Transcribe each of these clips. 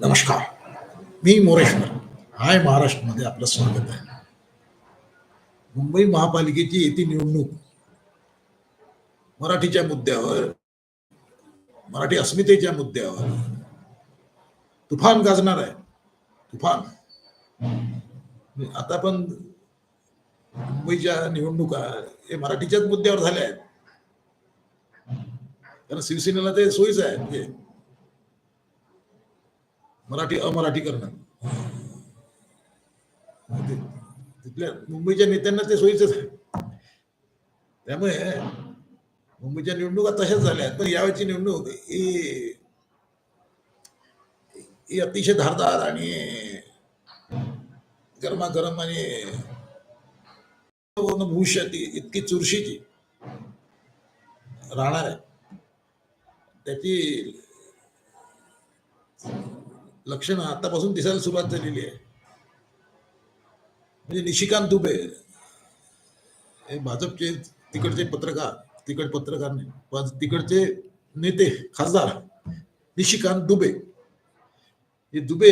नमस्कार. मी मोरेश्वर हाय महाराष्ट्रमध्ये आपलं स्वागत आहे. मुंबई महापालिकेची येती निवडणूक. मराठीच्या मुद्द्यावर मराठी अस्मितेच्या मुद्द्यावर. तुफान गाजणार आहे. तुफान. आता पण मुंबईच्या निवडणुका हे मराठीच्याच मुद्द्यावर झाल्या आहेत. कारण शिवसेनेला ते सोयीच आहे. म्हणजे मराठी अमराठीकरण ते- तिथल्या मुंबईच्या नेत्यांना ते सोयीच आहे. त्यामुळे मुंबईच्या निवडणुका तशाच झाल्या पण यावेळची निवडणूक ही अतिशय धारदार आणि गरमागरम आणि भविष्यात इतकी चुरशीची राहणार आहे. त्याची लक्षणं आतापासून दिसायला सुरुवात झालेली आहे. म्हणजे निशिकांत दुबे हे भाजपचे तिकडचे पत्रकार तिकड पत्रकार नाही तिकडचे नेते खासदार निशिकांत दुबे. हे दुबे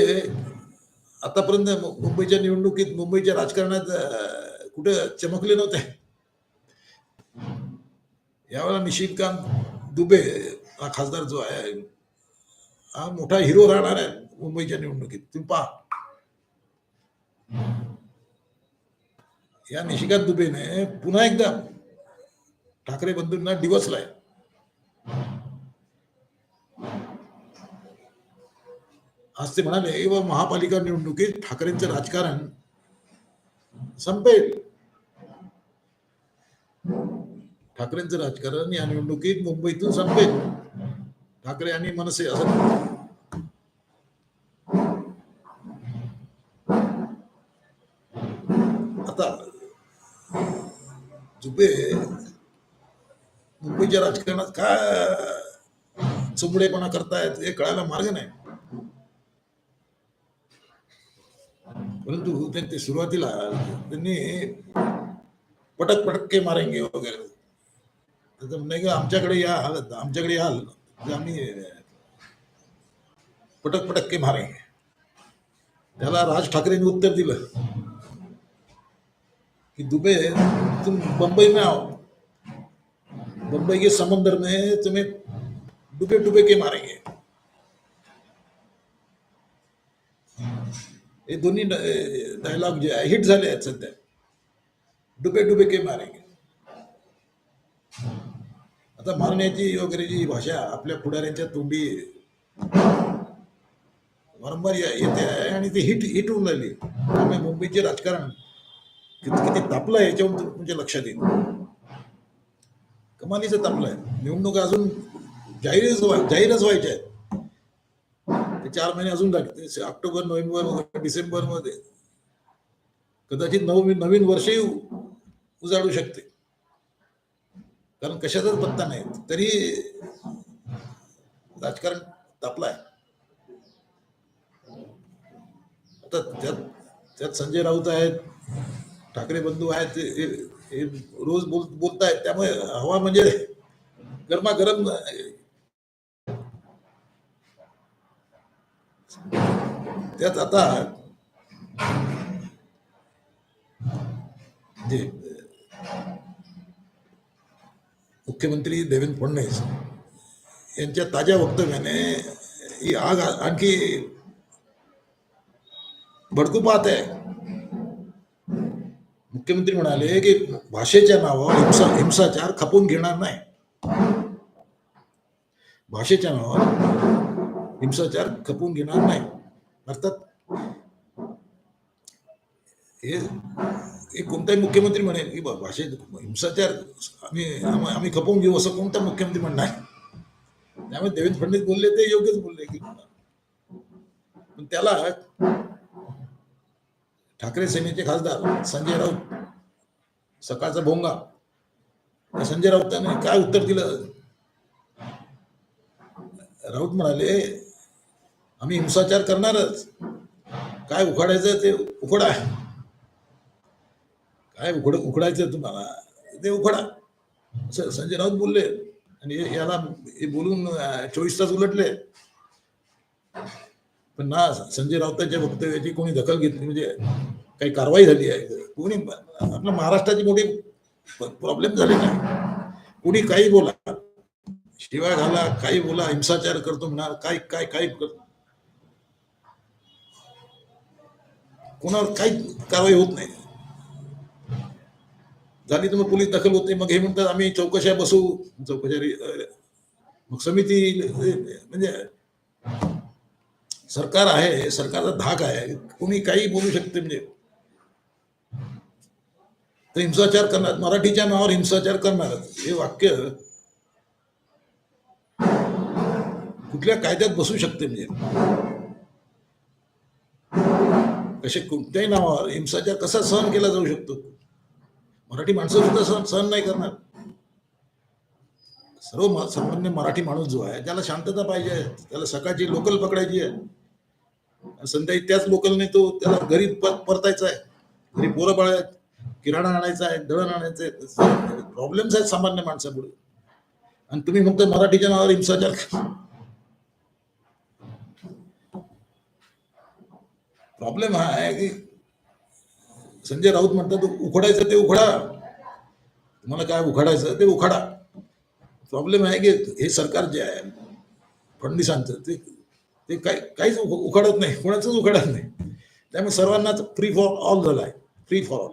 आतापर्यंत मुंबईच्या निवडणुकीत मुंबईच्या राजकारणात कुठे कुठं चमकले नव्हते. यावेळेला निशिकांत दुबे हा खासदार जो आहे हा मोठा हिरो राहणार आहे. मुंबईच्या निवडणुकीत. तुम्ही पहा. या निशिकांत दुबेने पुन्हा एकदा ठाकरे बंधूंना डिवसलाय आज ते म्हणाले व महापालिका निवडणुकीत ठाकरेंचं राजकारण संपेल. ठाकरेंचं राजकारण या निवडणुकीत मुंबईतून संपेल. ठाकरे आणि मनसे असं आता जुबे मुंबईच्या राजकारणात काय चुमडेपणा करतायत हे कळायला मार्ग नाही. परंतु त्यांनी सुरुवातीला त्यांनी पटक पटके मारेंगे वगैरे. त्याचं म्हणणं आहे की आमच्याकडे या आमच्याकडे हाल आम्ही पटक पटक्के मारेंगे. त्याला राज ठाकरेंनी उत्तर दिलं. कि दुबे तुम बंबई में आओ। बंबई के समंदर में तुम्हें डुबे डुबे के मारेंगे। हे दोन्ही डायलॉग जे आहे हिट झाले आहेत सध्या. डुबे डुबे के मारेंगे। आता मारण्याची वगैरे जी भाषा आपल्या पुढाऱ्यांच्या तोंडी वारंवार येते आहे आणि ते हिट हिट होऊन राहिली. त्यामुळे मुंबईचे राजकारण किती किती तापलं आहे तुमच्या लक्षात येईल. कमालीचं तापलं आहे. निवडणुका अजून जाहीरच जाहीरच व्हायच्या आहेत. ते चार महिने अजून लागते ऑक्टोबर नोव्हेंबर डिसेंबरमध्ये. कदाचित नवीन नवीन वर्षही उजाडू शकते. कारण कशाचाच पत्ता नाही. तरी राजकारण तापलं आहे. आता त्यात त्यात संजय राऊत आहेत. ठाकरे बंधू आहेत ते- हे- रोज बोल बोलतायत त्यामुळे हवा म्हणजे गरमागरम त्यात आता जे मुख्यमंत्री देवेंद्र फडणवीस यांच्या ताज्या वक्तव्याने ही आग आणखी भडकू पाहत आहे. मुख्यमंत्री म्हणाले की भाषेच्या नावावर हिंसा हिंसाचार खपून घेणार नाही. भाषेच्या नावावर हिंसाचार खपून घेणार नाही. अर्थात हे हे कोणताही मुख्यमंत्री म्हणेल की भाषेत हिंसाचार आम्ही आम्ही खपवून घेऊ असं कोणता मुख्यमंत्री म्हणणार? त्यामुळे देवेंद्र फडणवीस बोलले ते योग्यच बोलले की. पण त्याला ठाकरे सेनेचे खासदार संजय राऊत. सकाळचा भोंगा. संजय राऊतांनी काय उत्तर दिलं? राऊत म्हणाले आम्ही हिंसाचार करणारच. काय उखाडायचं ते उखडा. काय उखड उखडायचं तुम्हाला? ते उखडा. असं संजय राऊत बोलले. आणि याला हे बोलून चोवीस तास उलटले. पण ना संजय राऊतांच्या वक्तव्याची कोणी दखल घेतली? म्हणजे काही कारवाई झाली आहे. कोणी आपल्या महाराष्ट्राची मोठी प्रॉब्लेम झाले नाही. कोणी काही बोला. शिवाय घाला काही बोला हिंसाचार करतो म्हणा काय काय काय कर- कोणावर काही कारवाई होत नाही. झाली तर मग पोलीस दखल होते मग हे म्हणतात आम्ही चौकशा बसू. चौकशा मग समिती म्हणजे सरकार आहे सरकारचा धाक आहे. कोणी काही बोलू शकते म्हणजे तर हिंसाचार करणार मराठीच्या नावावर हिंसाचार करणार. हे वाक्य कुठल्या कायद्यात बसू शकते म्हणजे कसे कोणत्याही नावावर हिंसाचार कसा सहन केला जाऊ शकतो? मराठी माणसं सुद्धा सहन सहन नाही करणार. सर्व सामान्य मराठी माणूस जो आहे त्याला शांतता पाहिजे त्याला सकाळची लोकल पकडायची आहे. आणि संध्याकाळी त्याच लोकलने तो त्याला घरी परतायचा आहे. घरी पोरं पाळायचं किराणा आणायचा आहे दळण आणायचं आहे प्रॉब्लेम्स आहेत सामान्य माणसापुढे आणि तुम्ही म्हणता मराठीच्या नावावर हिंसाचार प्रॉब्लेम हा आहे की संजय राऊत म्हणतात उखडायचं ते उखडा. तुम्हाला काय उखाडायचं ते उखाडा. प्रॉब्लेम आहे की हे सरकार जे आहे फडणवीसांचं ते ते काय काहीच उख- उखाडत नाही कोणाचंच उखाडत नाही. त्यामुळे सर्वांनाच फ्री फॉर ऑल झाला आहे. फ्री फॉर ऑल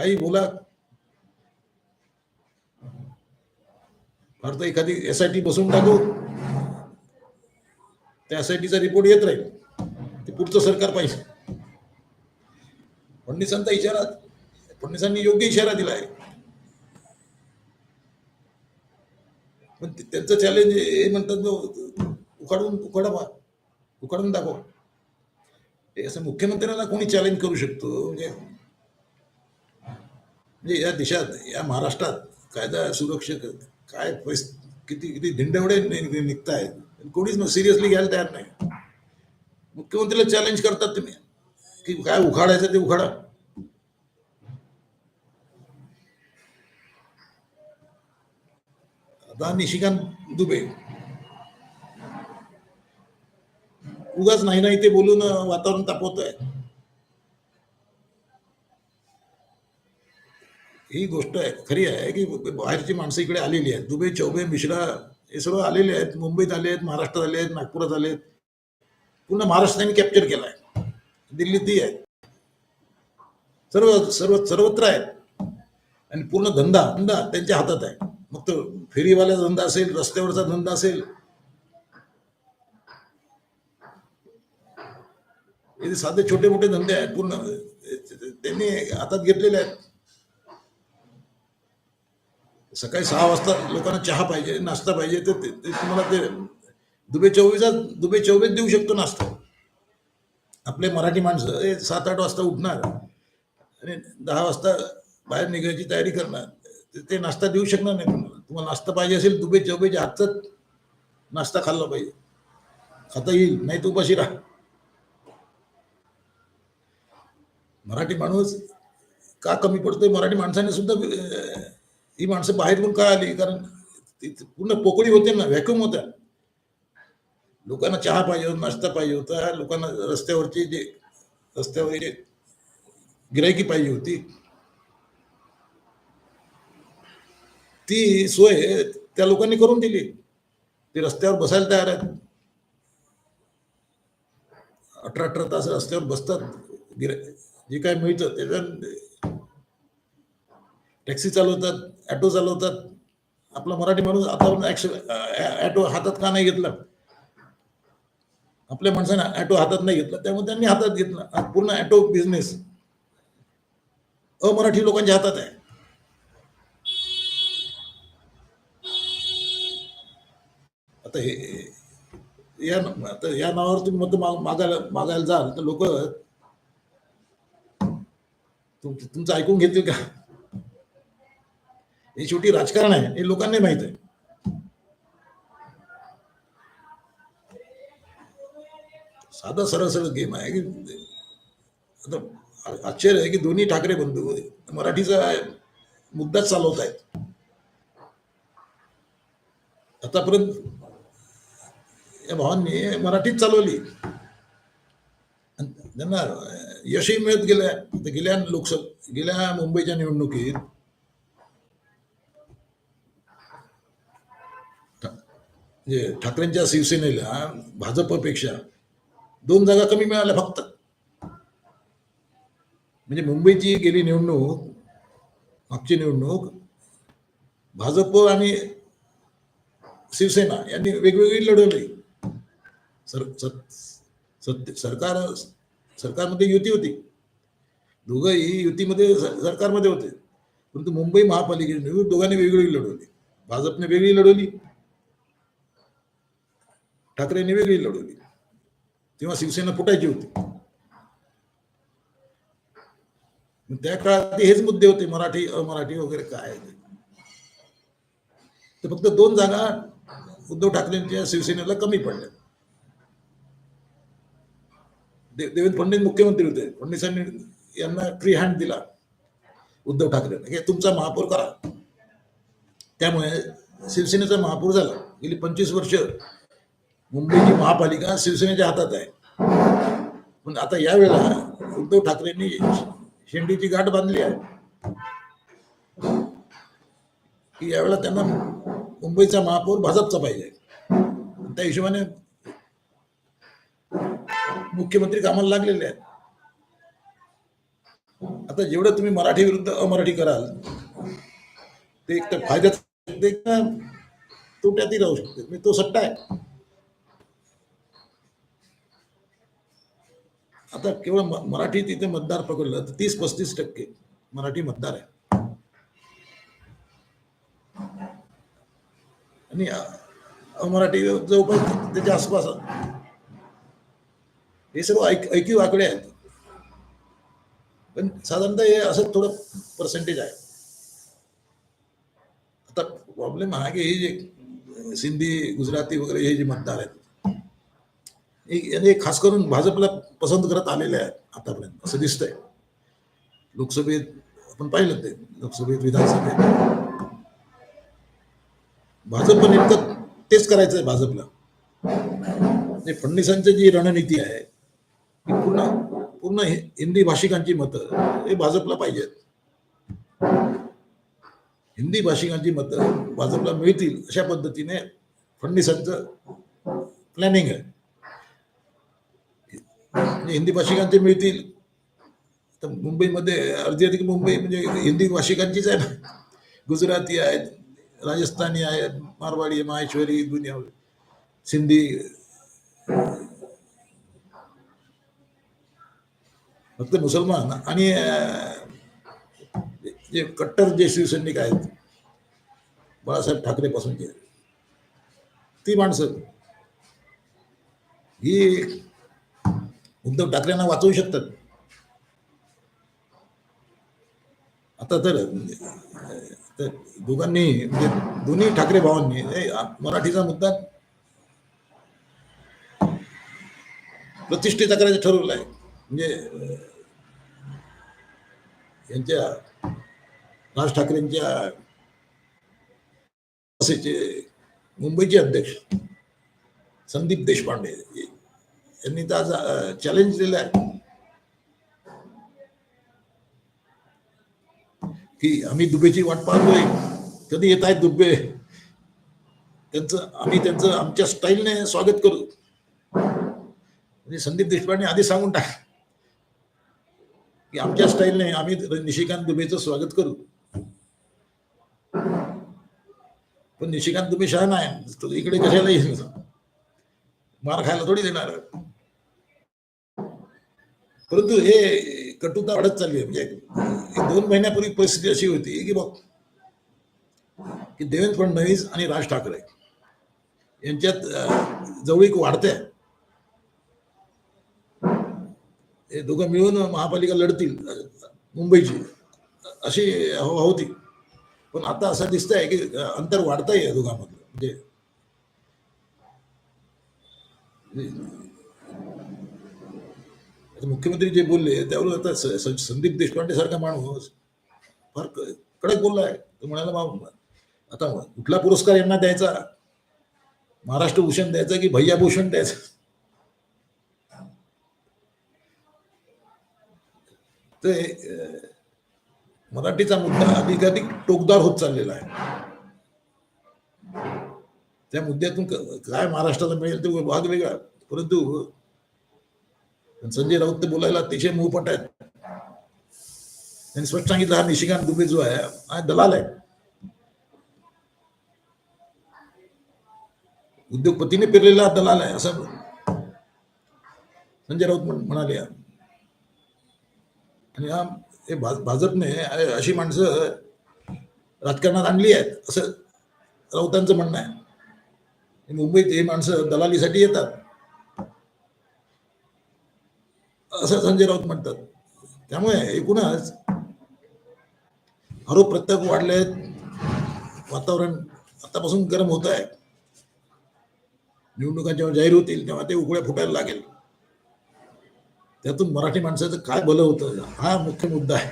काही बोला फार तर एखादी एस आय टी बसून टाकू. त्या एस आय टीचा रिपोर्ट येत राहील. ते पुढचं सरकार पाहिजे. फडणवीसांचा इशारा फडणवीसांनी योग्य इशारा दिला आहे. पण त्यांचं चॅलेंज हे म्हणतात उखाडून उखाडा उखाडून दाखवा. असं मुख्यमंत्र्यांना कोणी चॅलेंज करू शकतो? म्हणजे म्हणजे या देशात या महाराष्ट्रात कायदा सुरक्षक काय पैस किती किती धिंडवडे निघत आहेत कोणीच सिरियसली घ्यायला तयार नाही. मुख्यमंत्रीला चॅलेंज करतात तुम्ही. की काय उखाडायचं ते उखाडा. आता निशिकांत दुबे. उगाच नाही नाही ते बोलून वातावरण तापवत आहे ही गोष्ट आहे खरी आहे की बाहेरची माणसं इकडे आलेली आहेत. दुबे चौबे मिश्रा हे सर्व आलेले आहेत. मुंबईत आले आहेत महाराष्ट्रात आले आहेत नागपुरात आले आहेत. पूर्ण महाराष्ट्राने कॅप्चर केलाय. दिल्लीतही आहे. सर्व सर्व सर्वत्र आहेत. आणि पूर्ण धंदा धंदा त्यांच्या हातात आहे. मग तो फेरीवाल्याचा धंदा असेल रस्त्यावरचा धंदा असेल हे साधे छोटे मोठे धंदे आहेत पूर्ण त्यांनी हातात घेतलेले आहेत. सकाळी सहा वाजता लोकांना चहा पाहिजे नाश्ता पाहिजे तर ते ते तुम्हाला ते दुबे चोवीसा दुबे चोवीस देऊ शकतो नाश्ता. आपले मराठी माणसं हे सात आठ वाजता उठणार आणि दहा वाजता बाहेर निघायची तयारी करणार. ते- नाश्ता देऊ शकणार नाही तुम्हाला. तुम्हाला नाश्ता पाहिजे असेल दुबे चौबेच्या हातात नाश्ता खाल्ला पाहिजे. खाता येईल नाही तर उपाशी राहा. मराठी माणूस का कमी पडतोय? मराठी माणसाने सुद्धा ही माणसं बाहेरून का आली? कारण ती पूर्ण पोकळी होते ना व्हॅक्युम होत्या. लोकांना चहा पाहिजे होता नाश्ता पाहिजे होता लोकांना रस्त्यावरची जे रस्त्यावर जे गिरायकी पाहिजे होती. ती सोय त्या लोकांनी करून दिली. ते रस्त्यावर बसायला तयार आहेत. अठरा अठरा तास रस्त्यावर बसतात. गिरा जे काय मिळतं त्याच्यात टॅक्सी चालवतात ॲटो चालवतात. आपला मराठी माणूस आता ॲटो हातात का नाही घेतला? आपल्या माणसाने ॲटो हातात नाही घेतला त्यामुळे त्यांनी हातात घेतला. पूर्ण ॲटो बिझनेस अमराठी लोकांच्या हातात आहे. आता हे या आता या नावावर तुम्ही मत मागायला मागायला जाल तर लोक तुमचं ऐकून घेतील का? हे शेवटी राजकारण आहे हे लोकांना माहीत आहे. साधा सरळ सरळ गेम आहे. की आता आश्चर्य आहे की दोन्ही ठाकरे बंधू मराठीचा मुद्दाच चालवत आहेत आतापर्यंत या भावांनी मराठीच चालवली. त्यांना यशही मिळत गेल्या. गेल्या लोकसभा गेल्या मुंबईच्या निवडणुकीत म्हणजे ठाकरेंच्या शिवसेनेला भाजपपेक्षा दोन जागा कमी मिळाल्या फक्त. म्हणजे मुंबईची गेली निवडणूक मागची निवडणूक भाजप आणि शिवसेना यांनी वेगवेगळी लढवली. सर सत्य सरकार सरकारमध्ये युती होती. दोघंही युतीमध्ये सरकारमध्ये होते. परंतु मुंबई महापालिकेची निवडणूक दोघांनी वेगवेगळी लढवली. भाजपने वेगळी लढवली. ठाकरेंनी वेगळी लढवली. तेव्हा शिवसेना फुटायची होती. त्या काळात हेच मुद्दे होते मराठी अमराठी वगैरे काय ते. तर फक्त दोन जागा उद्धव ठाकरेंच्या शिवसेनेला कमी पडल्या. दे- देवेंद्र फडणवीस मुख्यमंत्री होते. फडणवीसांनी यांना फ्री हँड दिला. उद्धव ठाकरे. तुमचा महापौर करा. त्यामुळे शिवसेनेचा महापौर झाला. गेली पंचवीस वर्ष मुंबईची महापालिका शिवसेनेच्या हातात आहे. पण आता यावेळेला उद्धव ठाकरेंनी शेंडीची गाठ बांधली आहे. की यावेळेला त्यांना मुंबईचा महापौर भाजपचा पाहिजे. त्या हिशोबाने मुख्यमंत्री कामाला लागलेले आहेत. आता जेवढं तुम्ही मराठी विरुद्ध अमराठी कराल ते एक तर फायद्यात तोट्यातही राहू शकते. मी तो सट्टा आहे. आता केवळ मराठी तिथे मतदार पकडलं, तर तीस पस्तीस टक्के मराठी मतदार आहे. आणि अमराठी जवळपास त्याच्या आसपास हे सर्व ऐक आकडे आहेत. पण साधारणतः हे असं थोडं पर्सेंटेज आहे. आता प्रॉब्लेम हा की हे जे सिंधी, गुजराती वगैरे हे जे मतदार आहेत हे- याने खास करून भाजपला पसंत करत आलेले आहेत आतापर्यंत असं दिसतंय. लोकसभेत आपण पाहिलं ते लोकसभेत विधानसभेत. भाजप नेमकं तेच करायचं आहे भाजपला म्हणजे फडणवीसांची जी रणनीती आहे ती पूर्ण पूर्ण हिंदी भाषिकांची मतं हे भाजपला पाहिजेत. हिंदी भाषिकांची मतं भाजपला मिळतील अशा पद्धतीने फडणवीसांचं प्लॅनिंग आहे. म्हणजे हिंदी भाषिकांचे मिळतील. तर मुंबईमध्ये अर्धी अधिक मुंबई म्हणजे हिंदी भाषिकांचीच आहे ना. गुजराती आहेत राजस्थानी आहेत मारवाडी माहेश्वरी दुनिया सिंधी. फक्त मुसलमान. आणि जे कट्टर जे शिवसैनिक आहेत बाळासाहेब ठाकरेपासूनचे ती माणसं. ही उद्धव ठाकरेंना वाचवू शकतात. आता तर दोघांनी म्हणजे दोन्ही ठाकरे भावांनी मराठीचा मुद्दा प्रतिष्ठेचा करायचं ठरवलं आहे. म्हणजे यांच्या राज ठाकरेंच्या मुंबईचे अध्यक्ष संदीप देशपांडे यांनी तर आज चॅलेंज दिलं आहे. की आम्ही दुबेची वाट पाहतोय. कधी येत आहेत दुबे? त्यांचं आम्ही त्यांचं आमच्या स्टाईलने स्वागत करू. म्हणजे संदीप देशपांडे आधी सांगून टाक. की आमच्या स्टाईलने आम्ही निशिकांत दुबेचं स्वागत करू. पण निशिकांत दुबे शहा नाही इकडे कशाला येईल? मार खायला थोडी देणार. परंतु हे कटुता वाढत चालली आहे. म्हणजे दोन महिन्यापूर्वी परिस्थिती अशी होती की बघ की देवेंद्र फडणवीस आणि राज ठाकरे यांच्यात जवळीक वाढते हे दोघं मिळून महापालिका लढतील मुंबईची अशी हवा होती. पण आता असं आहे की अंतर वाढतंय या दोघांमधलं. म्हणजे मुख्यमंत्री जे बोलले त्यावर आता संदीप देशपांडे सारखा माणूस फार कडक बोललाय तो म्हणाला आता कुठला पुरस्कार यांना द्यायचा? महाराष्ट्र भूषण द्यायचा की भैया भूषण द्यायचं? ते मराठीचा मुद्दा अधिकाधिक टोकदार होत चाललेला आहे. त्या मुद्द्यातून काय महाराष्ट्राला मिळेल ते भाग वेगळा. परंतु संजय राऊत ते बोलायला अतिशय मोहपट आहेत त्यांनी स्पष्ट सांगितलं हा निशिकांत दुबे जो आहे हा दलाल आहे. उद्योगपतीने पेरलेला दलाल आहे असं संजय राऊत म्हणाले. आणि हा हे भाजपने अशी माणसं राजकारणात आणली आहेत असं राऊतांचं म्हणणं आहे. मुंबईत हे माणसं दलालीसाठी येतात. असं संजय राऊत म्हणतात. त्यामुळे एकूणच आरोप प्रत्यारोप वाढले आहेत वातावरण आतापासून गरम होत आहे. निवडणुका जेव्हा जाहीर होतील तेव्हा ते उकळ्या फुटायला लागेल. त्यातून मराठी माणसाचं काय भलं होतं हा मुख्य मुद्दा आहे.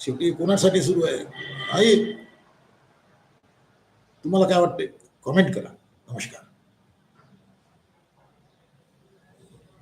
शेवटी कोणासाठी सुरू आहे? आई तुम्हाला काय वाटते कॉमेंट करा. नमस्कार.